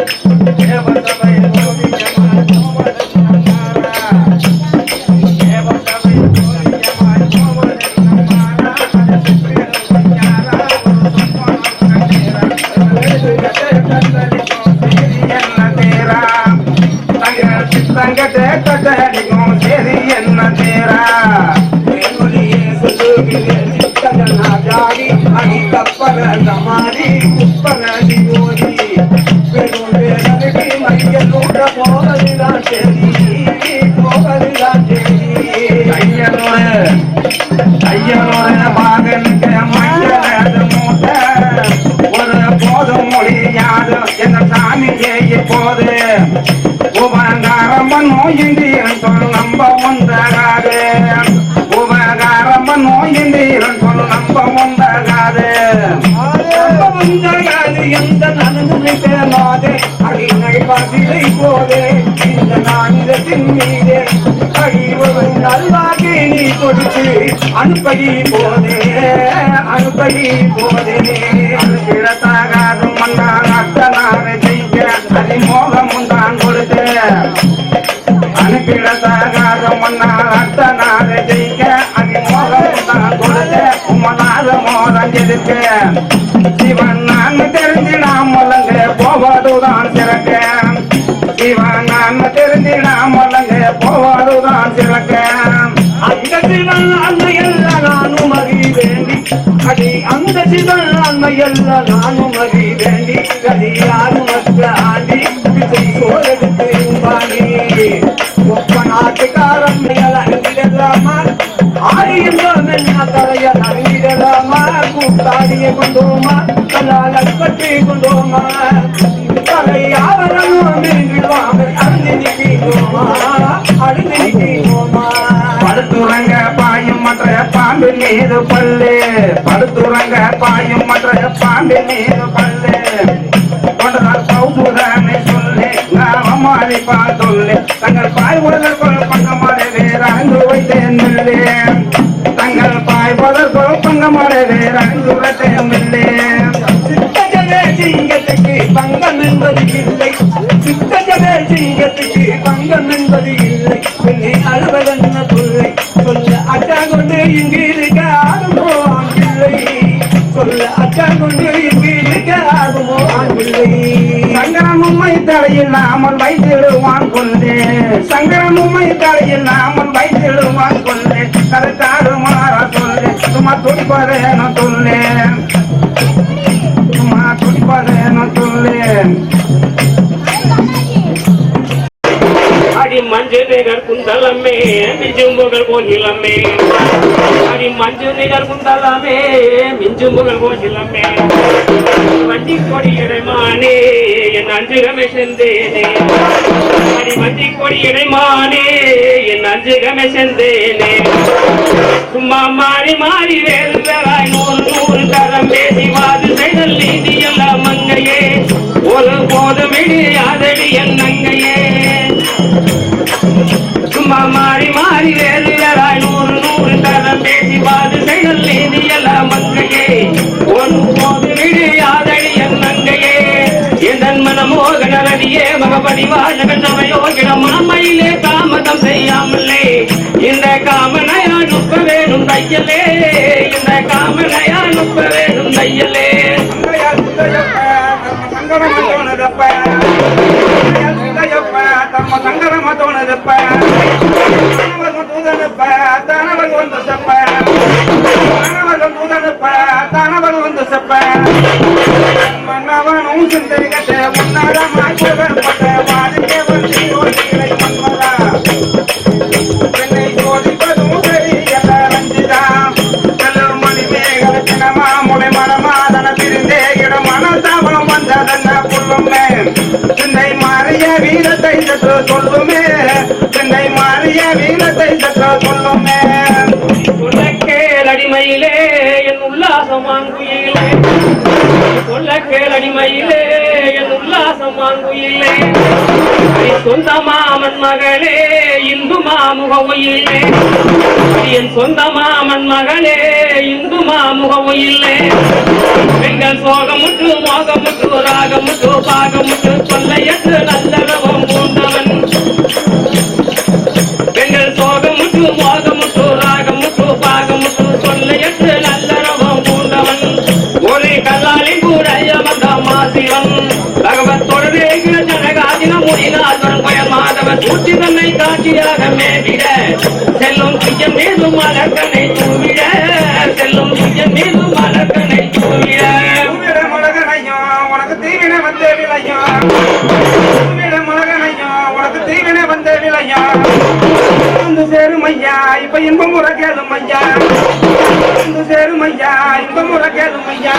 தேவசபை ஓவியமாய் கோவலன் சரி என்ன தேரா. வேலொலியே சொல்லுகிறேன் சித்தங்கள் நாடாடி அடி தப்பன சமாதி குப்பலடி ஓடி உபகாரம் நோயின்றீரன் நம்ப உண்டகாது உபகாரம் நோயின்றீரன் சொல் நம்ப உண்டகாது நம்ப எந்த நலனுக்கு மாதே அடிமை பதிலை போதே இந்த நானிதத்தின் மீதே. நல்வாகி நீ கொடுத்து அனுப்படி போதே. அனுப்படி போதே. கிடத்தாகாது மன்னார் அத்தனாரை செய்ய அதிமோகம் அனுப்பிடத்தாகாத மன்னால் அத்தனாரை செய்ய அதிமோகம் உண்டான் கொடுத்து உமனாத மோதம் எதிர்க்க சிவன் நான் தெரிஞ்சு போவதுதான் சிறக்க சிவன் நான் தெரிஞ்சு போவதுதான் சிறக்க அந்த சிவன் அன்னையல்ல நானும் அறி வேண்டி அடி அந்த சிவன் அன்னையல்ல நானும் அறி வேண்டி கூட்டாடிய கொண்டோமா கலால கட்டி கொண்டோமா தலை ஆவரமும் மீண்டுவாங்க அழுந்து நிற்கிறோமா அழுந்து நிற்கிறோமா படுத்துறங்க பாயும் மற்ற பாம்பு மீது பல்லு. படுத்துறங்க பாயும் மற்ற பாம்பு மீது பல்லு. கொண்டதால் பௌசுதானை சொல்லு அம்மாவை பார்த்தொல்லு தங்கள் பாய் உடலுக்குள் பங்கமாறு வேற அங்கு வைத்தேன் தங்கள் பாய் உடலுக்குள் நேரம் வேற சிங்கத்துக்கு பங்கம் என்பது இல்லை. சித்தஜனே சிங்கத்துக்கு பங்கம் என்பது இல்லை. பின்னே அழுவதென்ன பிள்ளை சொல்ல அச்சா கொண்டு இங்கு இருக்க ஆகுமோ ஆங்கில்லை. சொல்ல அச்சா கொண்டு இங்கு இருக்க ஆகுமோ ஆங்கில்லை. சங்கரமும்மை தடையில்லாமல் வைத்திடுவான் கொண்டே. சங்கரமும்மை தடையில்லாமல் வைத்திடுவான் கொண்டே. கருத்தாடு மாற சொல்லு சும்மா துடிப்பதேன சொல்லு சும்மா துடிப்பதேன சொல்லு அடி மஞ்சு நிகர் குந்தலமே மிஞ்சும் புகழ் கோகிலமே அடி மஞ்சு நிகர் குந்தலமே மிஞ்சும் புகழ் கோகிலமே வண்டி கொடி இடைமானே என் அஞ்சு செந்தேனே. அடி வண்டி கொடி இடைமானே என் அஞ்சுகமே செந்தேனே. சும்மா மாறி மாறி வேறு நூறு நூறு தரம் பேசி வாது செய்தல் நீதி எல்லாம் மங்கையே. ஒரு போதும் இடியாதடி என் நங்கையே. சும்மா மாறி மாறி வேறு நூறு நூறு தரம் பேசி வாது செய்தல் நீதி எல்லாம் மங்கையே. ஒரு போதும் இடியாதடி என் நங்கையே. எதன் மனமோகன ரதியே மகபடி வாழகன் நவயோகிட மாமையிலே தாமதம் செய்யாமலே இந்த காமனையா நுப்ப வேணும் தையலே இந்த காமனையா நுப்ப வேணும் தையலே. பெண்ணை சோதிப்பதும் சரி என்ற ரஞ்சிதாம் செல்லூர் மணி மேகல தினமா முளை மரமாதன பிரிந்தே இடமான தாபனம் வந்ததென்ன புல்லுமே சிந்தை மாறிய வீரத்தை சற்று சொல்லுமே சிந்தை மாறிய வீரத்தை சற்று சொல்லுமே சொல்லக்கேள் அடிமையிலே என் உல்லாசம் வாங்குயிலே. சொல்ல கேளடிமையிலே என் உல்லாசமாங்குயிலே சொந்த மாமன் மகளே இந்து மாமுக மாமுகவையிலே என் சொந்த மாமன் மகளே இந்து மாமுகவையிலே பெண்கள் சோகமுற்று மோகமுற்று ராகமுற்று முட்டு பாகமுட்டு கொள்ளையற்று நல்லவம் பூண்டவன். பெண்கள் சோகமுட்டு மோகமுட்டு ராகமுட்டு பாகமுட்டு கொள்ளையற்று புத்திதனை காட்சியாக மேவிட செல்லும் கையம் மீதும் மலர்கனை தூவிட செல்லும் கையம் மீதும் மலர்கனை தூவிட. உனக்கு தீவினை வந்த விலையா உனக்கு தீவினை வந்த விலையா வந்து சேரும் ஐயா இப்ப இன்பம் முறை கேளும் ஐயா. வந்து சேரும் ஐயா இன்பம் முறை கேளும் ஐயா.